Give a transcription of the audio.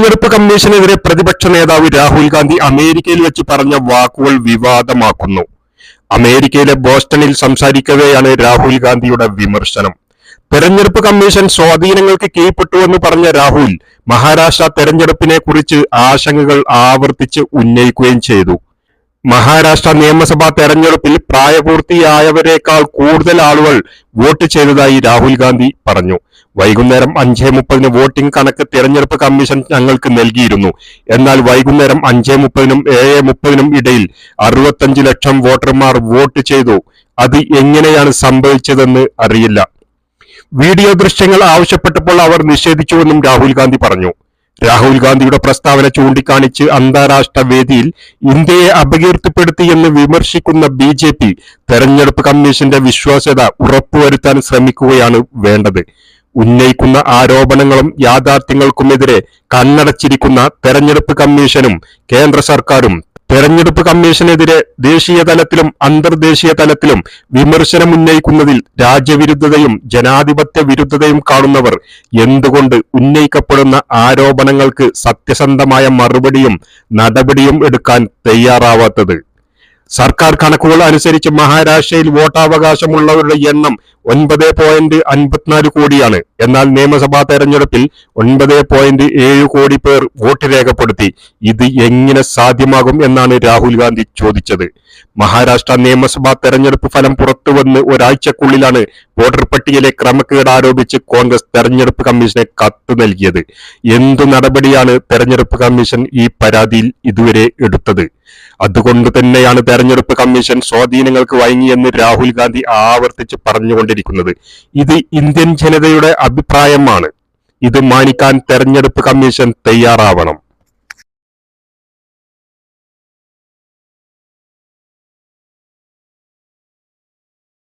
തെരഞ്ഞെടുപ്പ് കമ്മീഷനെതിരെ പ്രതിപക്ഷ നേതാവ് രാഹുൽ ഗാന്ധി അമേരിക്കയിൽ വെച്ച് പറഞ്ഞ വാക്കുകൾ വിവാദമാക്കുന്നു. അമേരിക്കയിലെ ബോസ്റ്റണിൽ സംസാരിക്കവെയാണ് രാഹുൽ ഗാന്ധിയുടെ വിമർശനം. തെരഞ്ഞെടുപ്പ് കമ്മീഷൻ സ്വാധീനങ്ങൾക്ക് കീഴ്പ്പെട്ടുവെന്ന് പറഞ്ഞ രാഹുൽ മഹാരാഷ്ട്ര തെരഞ്ഞെടുപ്പിനെ കുറിച്ച് ആശങ്കകൾ ആവർത്തിച്ച് ഉന്നയിക്കുകയും ചെയ്തു. മഹാരാഷ്ട്ര നിയമസഭാ തെരഞ്ഞെടുപ്പിൽ പ്രായപൂർത്തിയായവരെക്കാൾ കൂടുതൽ ആളുകൾ വോട്ട് ചെയ്തതായി രാഹുൽ ഗാന്ധി പറഞ്ഞു. വൈകുന്നേരം അഞ്ചേ മുപ്പതിന് വോട്ടിംഗ് കണക്ക് തെരഞ്ഞെടുപ്പ് കമ്മീഷൻ ഞങ്ങൾക്ക് നൽകിയിരുന്നു. എന്നാൽ വൈകുന്നേരം അഞ്ചേ മുപ്പതിനും ഏഴ് മുപ്പതിനും ഇടയിൽ അറുപത്തഞ്ച് ലക്ഷം വോട്ടർമാർ വോട്ട് ചെയ്തു. അത് എങ്ങനെയാണ് സംഭവിച്ചതെന്ന് അറിയില്ല. വീഡിയോ ദൃശ്യങ്ങൾ ആവശ്യപ്പെട്ടപ്പോൾ അവർ നിഷേധിച്ചുവെന്നും രാഹുൽ ഗാന്ധി പറഞ്ഞു. രാഹുൽ ഗാന്ധിയുടെ പ്രസ്താവന ചൂണ്ടിക്കാണിച്ച് അന്താരാഷ്ട്ര വേദിയിൽ ഇന്ത്യയെ അപകീർത്തിപ്പെടുത്തിയെന്ന് വിമർശിക്കുന്ന ബി ജെ പി തെരഞ്ഞെടുപ്പ് കമ്മീഷന്റെ വിശ്വാസ്യത ഉറപ്പുവരുത്താൻ ശ്രമിക്കുകയാണ് വേണ്ടത്. ഉന്നയിക്കുന്ന ആരോപണങ്ങളും യാഥാർത്ഥ്യങ്ങൾക്കുമെതിരെ കണ്ണടച്ചിരിക്കുന്ന തെരഞ്ഞെടുപ്പ് കമ്മീഷനും കേന്ദ്ര സർക്കാരും തെരഞ്ഞെടുപ്പ് കമ്മീഷനെതിരെ ദേശീയ തലത്തിലും അന്തർദേശീയ തലത്തിലും വിമർശനം ഉന്നയിക്കുന്നതിൽ രാജ്യവിരുദ്ധതയും ജനാധിപത്യ വിരുദ്ധതയും കാണുന്നവർ എന്തുകൊണ്ട് ഉന്നയിക്കപ്പെടുന്ന ആരോപണങ്ങൾക്ക് സത്യസന്ധമായ മറുപടിയും നടപടിയും എടുക്കാൻ തയ്യാറാവാത്തത്? സർക്കാർ കണക്കുകൾ അനുസരിച്ച് മഹാരാഷ്ട്രയിൽ വോട്ടവകാശമുള്ളവരുടെ എണ്ണം ഒൻപത് പോയിന്റ് അൻപത്തിനാല് കോടിയാണ്. എന്നാൽ നിയമസഭാ തെരഞ്ഞെടുപ്പിൽ ഒൻപത് പോയിന്റ് ഏഴ് കോടി പേർ വോട്ട് രേഖപ്പെടുത്തി. ഇത് എങ്ങനെ സാധ്യമാകും എന്നാണ് രാഹുൽ ഗാന്ധി ചോദിച്ചത്. മഹാരാഷ്ട്ര നിയമസഭാ തെരഞ്ഞെടുപ്പ് ഫലം പുറത്തുവന്ന് ഒരാഴ്ചക്കുള്ളിലാണ് വോട്ടർ പട്ടികയിലെ ക്രമക്കേട് ആരോപിച്ച് കോൺഗ്രസ് തെരഞ്ഞെടുപ്പ് കമ്മീഷനെ കത്ത് നൽകിയത്. എന്തു നടപടിയാണ് തെരഞ്ഞെടുപ്പ് കമ്മീഷൻ ഈ പരാതിയിൽ ഇതുവരെ എടുത്തത്? അതുകൊണ്ട് തന്നെയാണ് തെരഞ്ഞെടുപ്പ് കമ്മീഷൻ സ്വാധീനങ്ങൾക്ക് വഴങ്ങിയെന്ന് രാഹുൽ ഗാന്ധി ആവർത്തിച്ച് പറഞ്ഞുകൊണ്ടിരിക്കുന്നത്. ഇത് ഇന്ത്യൻ ജനതയുടെ അഭിപ്രായമാണ്. ഇത് മാനിക്കാൻ തെരഞ്ഞെടുപ്പ് കമ്മീഷൻ തയ്യാറാവണം.